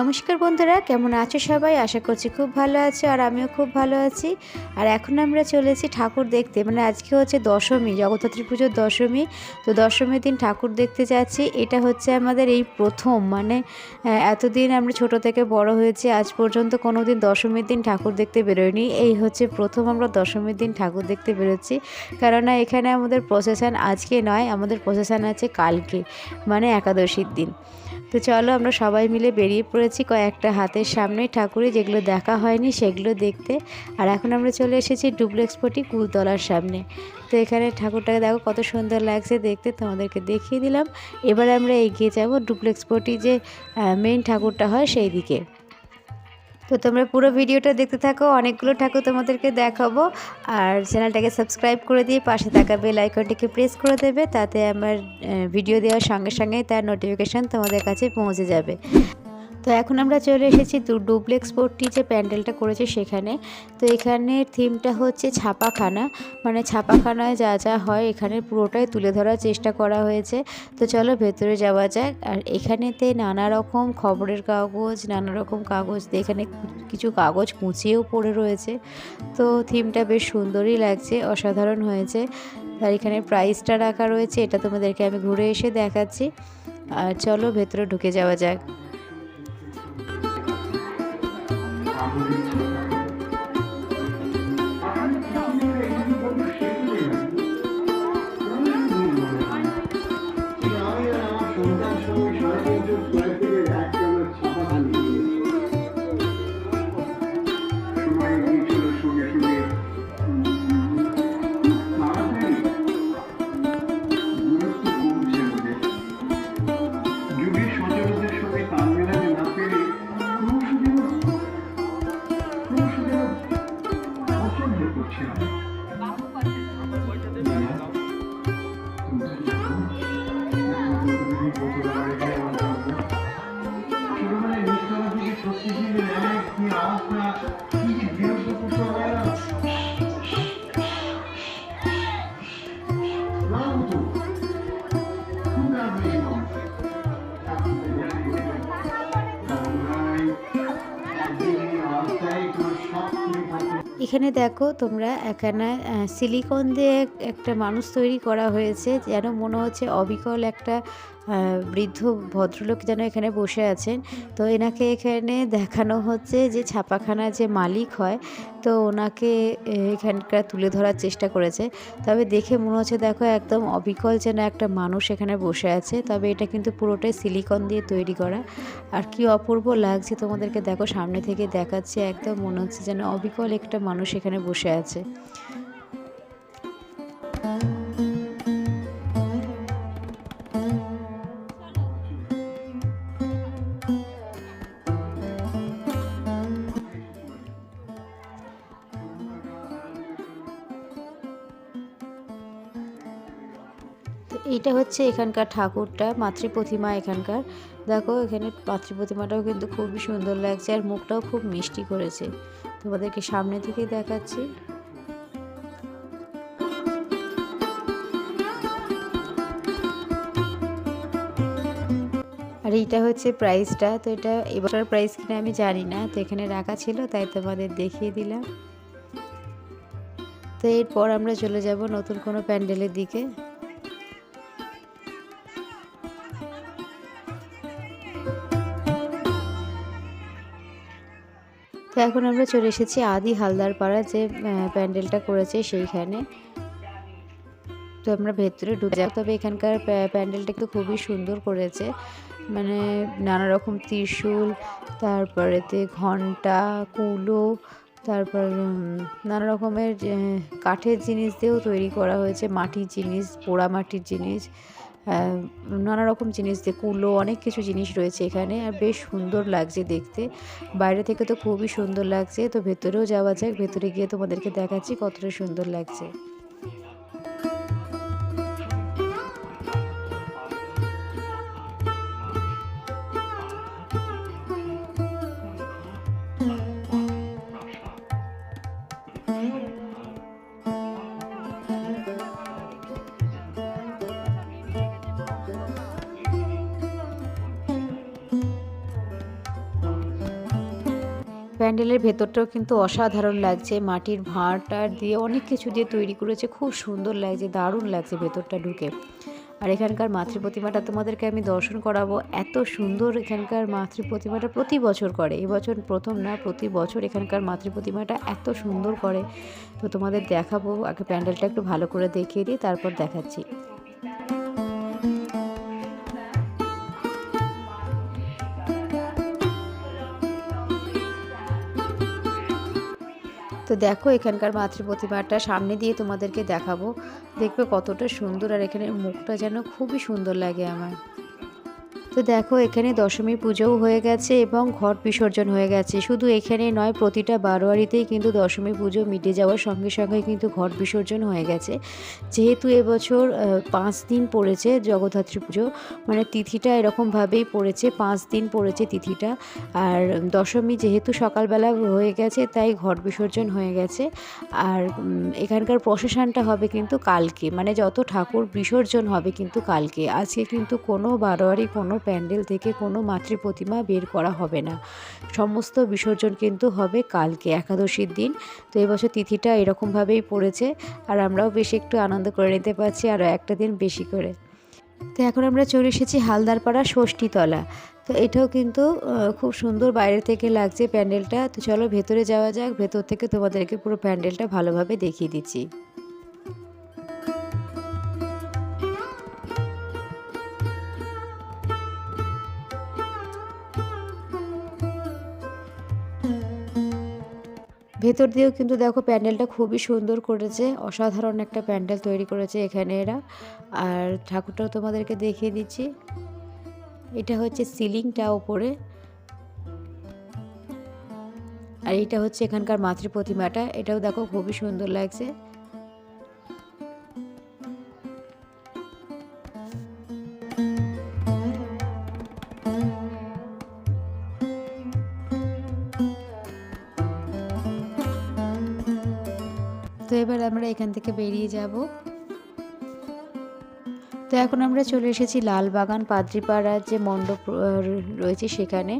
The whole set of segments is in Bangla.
নমস্কার বন্ধুরা, কেমন আছো সবাই? আশা করছি খুব ভালো আছো আর আমিও খুব ভালো আছি। আর এখন আমরা চলেছি ঠাকুর দেখতে। মানে আজকে হচ্ছে দশমী, জগদ্ধাত্রী পুজোর দশমী। তো দশমীর দিন ঠাকুর দেখতে যাচ্ছি। এটা হচ্ছে আমাদের এই প্রথম। মানে এতদিন আমরা ছোট থেকে বড় হয়েছি, আজ পর্যন্ত কোনো দিন দশমীর দিন ঠাকুর দেখতে বেরোয়নি। এই হচ্ছে প্রথম আমরা দশমীর দিন ঠাকুর দেখতে বেরোচ্ছি। কেননা এখানে আমাদের প্রসেশন আজকে নয়, আমাদের প্রসেশন আছে কালকে মানে একাদশীর দিন। তো চলো আমরা সবাই মিলে বেরিয়ে পড়েছি কয়েকটা হাতের সামনে ঠাকুরে, যেগুলো দেখা হয়নি সেগুলো দেখতে। আর এখন আমরা চলে এসেছি ডুপ্লেক্স পটি কুলতলার সামনে। তো এখানে ঠাকুরটাকে দেখো কত সুন্দর লাগছে দেখতে, তোমাদেরকে দেখিয়ে দিলাম। এবার আমরা এগিয়ে যাব ডুপ্লেক্স পটি যে মেন ঠাকুরটা হয় সেই দিকে তো তোমরা পুরো ভিডিওটা দেখতে থাকো, অনেকগুলো ঠাকুর তোমাদেরকে দেখাবো। আর চ্যানেলটাকে সাবস্ক্রাইব করে দিয়ে পাশে থাকা বেল আইকনটিকে প্রেস করে দেবে, তাতে আমার ভিডিও দেওয়ার সঙ্গে সঙ্গে তার নোটিফিকেশান তোমাদের কাছে পৌঁছে যাবে। তো এখন আমরা চলে এসেছি দু- ডুপ্লেক্স পোর্টটি যে প্যান্ডেলটা করেছে সেখানে। তো এখানে থিমটা হচ্ছে ছাপাখানা। মানে ছাপাখানায় যা যা হয় এখানে পুরোটাই তুলে ধরার চেষ্টা করা হয়েছে। তো চলো ভেতরে যাওয়া যাক। আর এখানেতে নানা রকম খবরের কাগজ, নানা রকম কাগজ এখানে কিছু কাগজ কুঁচিয়েও পড়ে রয়েছে। তো থিমটা বেশ সুন্দরই লাগছে, অসাধারণ হয়েছে। আর এখানে প্রাইসটা রাখা রয়েছে, এটা তোমাদেরকে আমি ঘুরে এসে দেখাচ্ছি। আর চলো ভেতরে ঢুকে যাওয়া যাক। Thank you. এখানে দেখো তোমরা আহ, সিলিকন দিয়ে একটা মানুষ তৈরি করা হয়েছে যেন মনে হচ্ছে অবিকল একটা বৃদ্ধ ভদ্রলোক যেন এখানে বসে আছেন। তো এনাকে এখানে দেখানো হচ্ছে যে ছাপাখানার যে মালিক হয়, তো ওনাকে এখানকার তুলে ধরার চেষ্টা করেছে। তবে দেখে মনে হচ্ছে, দেখো, একদম অবিকল যেন একটা মানুষ এখানে বসে আছে। তবে এটা কিন্তু পুরোটাই সিলিকন দিয়ে তৈরি করা। আর কি অপূর্ব লাগছে তোমাদেরকে, দেখো, সামনে থেকে দেখাচ্ছে, একদম মনে হচ্ছে যেন অবিকল একটা মানুষ এখানে বসে আছে। তো এইটা হচ্ছে এখানকার ঠাকুরটা, মাতৃ প্রতিমা এখানকার। দেখো, এখানে মাতৃ প্রতিমাটাও কিন্তু খুবই সুন্দর লাগছে আর মুখটাও খুব মিষ্টি করেছে। তোমাদেরকে সামনে থেকে দেখাচ্ছি। আর এইটা হচ্ছে প্রাইসটা তো এটা এবছর প্রাইস কিনা আমি জানি না, তো এখানে রাখা ছিল, তাই তোমাদের দেখিয়ে দিলাম। তো এরপর আমরা চলে যাব নতুন কোনো প্যান্ডেলের দিকে। তো এখন আমরা চলে এসেছি আদি হালদার পাড়া যে প্যান্ডেলটা করেছে সেইখানে। তো আমরা ভেতরে ঢুকে যাব তবে এখানকার প্যান্ডেলটা কিন্তু খুবই সুন্দর করেছে। মানে নানা রকম ত্রিশূল তারপরেতে ঘণ্টা কুলো তারপর নানা রকমের কাঠের জিনিস দিয়েও তৈরি করা হয়েছে মাটির জিনিস পোড়া মাটির জিনিস। নানা রকম জিনিস দিয়ে কুলো, অনেক কিছু জিনিস রয়েছে এখানে, আর বেশ সুন্দর লাগছে দেখতে। বাইরে থেকে তো খুবই সুন্দর লাগছে, তো ভেতরেও যাওয়া যাক, ভেতরে গিয়ে তোমাদেরকে দেখাচ্ছি কতটা সুন্দর লাগছে। প্যান্ডেলের ভেতরটাও কিন্তু অসাধারণ লাগছে। মাটির ভাঁড়টার দিয়ে অনেক কিছু দিয়ে তৈরি করেছে। খুব সুন্দর লাগছে, দারুণ লাগছে ভেতরটা ঢুকে। আর এখানকার মাতৃ প্রতিমাটা তোমাদেরকে আমি দর্শন করাবো। এত সুন্দর এখানকার মাতৃ প্রতিমাটা প্রতি বছর করে। এবছর প্রথম না, প্রতি বছর এখানকার মাতৃ প্রতিমাটা এত সুন্দর করে। তো তোমাদের দেখাবো, আগে প্যান্ডেলটা একটু ভালো করে দেখিয়ে দিই, তারপর দেখাচ্ছি। দেখো এখানকার মাতৃ প্রতিমাটা সামনে দিয়ে তোমাদেরকে দেখাবো। দেখবে কতটা সুন্দর আর এখানে মুখটা যেন খুবই সুন্দর লাগে আমার। তো দেখো, এখানে দশমী পুজোও হয়ে গেছে এবং ঘট বিসর্জন হয়ে গেছে। শুধু এখানে নয়, প্রতিটা বারোয়ারিতেই কিন্তু দশমী পুজো মিটে যাওয়ার সঙ্গে সঙ্গে কিন্তু ঘট বিসর্জন হয়ে গেছে। যেহেতু এবছর পাঁচ দিন পড়েছে জগদ্ধাত্রী পুজো মানে তিথিটা এরকমভাবেই পড়েছে, পাঁচ দিন পড়েছে তিথিটা। আর দশমী যেহেতু সকালবেলা হয়ে গেছে, তাই ঘট বিসর্জন হয়ে গেছে। আর এখানকার প্রসেশনটা হবে কিন্তু কালকে মানে যত ঠাকুর বিসর্জন হবে কিন্তু কালকে। আজকে কিন্তু কোনো বারোয়ারি, কোনো প্যান্ডেল থেকে কোনো মাতৃ প্রতিমা বের করা হবে না। সমস্ত বিসর্জন কিন্তু হবে কালকে, একাদশীর দিন। তো এবছর তিথিটা এরকমভাবেই পড়েছে আর আমরাও বেশ একটু আনন্দ করে নিতে পারছি আরও একটা দিন বেশি করে। তো এখন আমরা চলে এসেছি হালদারপাড়া ষষ্ঠীতলা। তো এটাও কিন্তু খুব সুন্দর বাইরে থেকে লাগছে প্যান্ডেলটা। তো চলো ভেতরে যাওয়া যাক। ভেতর থেকে তোমাদেরকে পুরো প্যান্ডেলটা ভালোভাবে দেখিয়ে দিচ্ছি। ভেতর দিয়েও কিন্তু দেখো প্যান্ডেলটা খুবই সুন্দর করেছে। অসাধারণ একটা প্যান্ডেল তৈরি করেছে এখানে এরা। আর ঠাকুরটাও তোমাদেরকে দেখিয়ে দিচ্ছি। এটা হচ্ছে সিলিংটা ওপরে আর এটা হচ্ছে এখানকার মাতৃ প্রতিমাটা। এটাও দেখো খুবই সুন্দর লাগছে। তো এবার আমরা এখান থেকে বেরিয়ে যাব। তো এখন আমরা চলে এসেছি লালবাগান পাদ্রিপাড়ার যে মণ্ডপ রয়েছে সেখানে।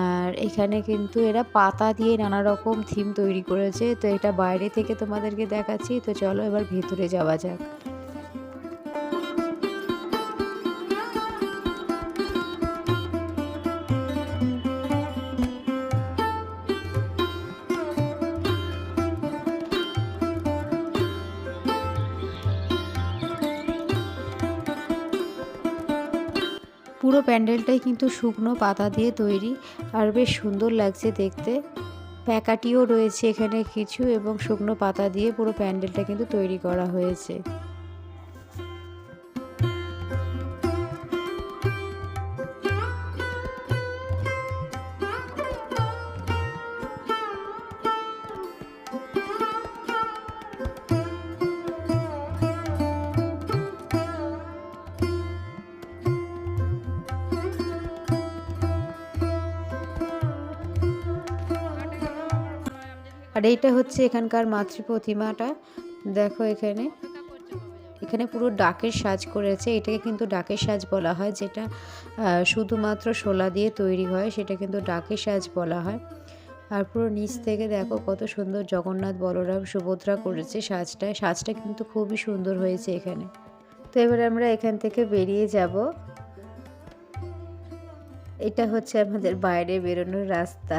আর এখানে কিন্তু এরা পাতা দিয়ে নানা রকম থিম তৈরি করেছে। তো এটা বাইরে থেকে তোমাদেরকে দেখাচ্ছি। তো চলো এবার ভেতরে যাওয়া যাক। পুরো প্যান্ডেলটাই কিন্তু শুকনো পাতা দিয়ে তৈরি আর বেশ সুন্দর লাগছে দেখতে। প্যাকাটিও রয়েছে এখানে কিছু এবং শুকনো পাতা দিয়ে পুরো প্যান্ডেলটা কিন্তু তৈরি করা হয়েছে। এইটা হচ্ছে এখানকার মাতৃ প্রতিমাটা। দেখো এখানে। এখানে পুরো ডাকের সাজ করেছে। এটাকে কিন্তু ডাকের সাজ বলা হয়, যেটা শুধুমাত্র শোলা দিয়ে তৈরি হয়, সেটা কিন্তু ডাকের সাজ বলা হয়। আর পুরো নিচ থেকে দেখো কত সুন্দর জগন্নাথ বলরাম সুভদ্রা করেছে সাজটা। সাজটা কিন্তু খুবই সুন্দর হয়েছে এখানে। তো এবার আমরা এখান থেকে বেরিয়ে যাব। এটা হচ্ছে আমাদের বাইরে বেরোনোর রাস্তা।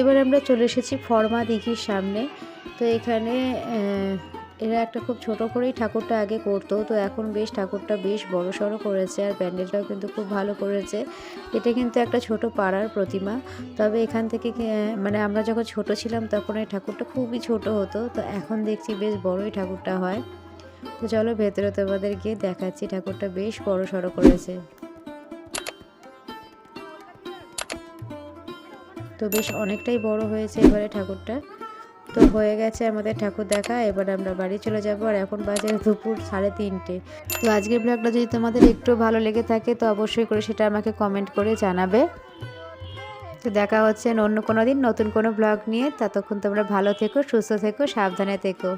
এবার আমরা চলে এসেছি ফর্মা দিঘির সামনে। তো এখানে এরা একটা খুব ছোট করেই ঠাকুরটা আগে করতো। তো এখন বেশ ঠাকুরটা বেশ বড় সড়ো করেছে আর প্যান্ডেলটাও কিন্তু খুব ভালো করেছে। এটা কিন্তু একটা ছোট পাড়ার প্রতিমা। তবে এখান থেকে মানে আমরা যখন ছোট ছিলাম তখন এই ঠাকুরটা খুবই ছোট হতো। তো এখন দেখছি বেশ বড়ই ঠাকুরটা হয়। তো চলো ভেতরে তোমাদের গিয়ে দেখাচ্ছি ঠাকুরটা বেশ বড় সড়ো করেছে। তো বেশ অনেকটাই বড় হয়েছে এবারে ঠাকুরটা। তো হয়ে গেছে আমাদের ঠাকুর দেখা, এবার আমরা বাড়ি চলে যাব, আর এখন বাজে দুপুর সাড়ে তিনটে। তো আজকের ব্লগটা যদি তোমাদের একটু ভালো লেগে থাকে, তো অবশ্যই করে সেটা আমাকে কমেন্ট করে জানাবে। তো দেখা হচ্ছে অন্য কোনো দিন নতুন কোনো ব্লগ নিয়ে। ততক্ষণ তোমরা ভালো থেকো, সুস্থ থেকো, সাবধানে থেকো।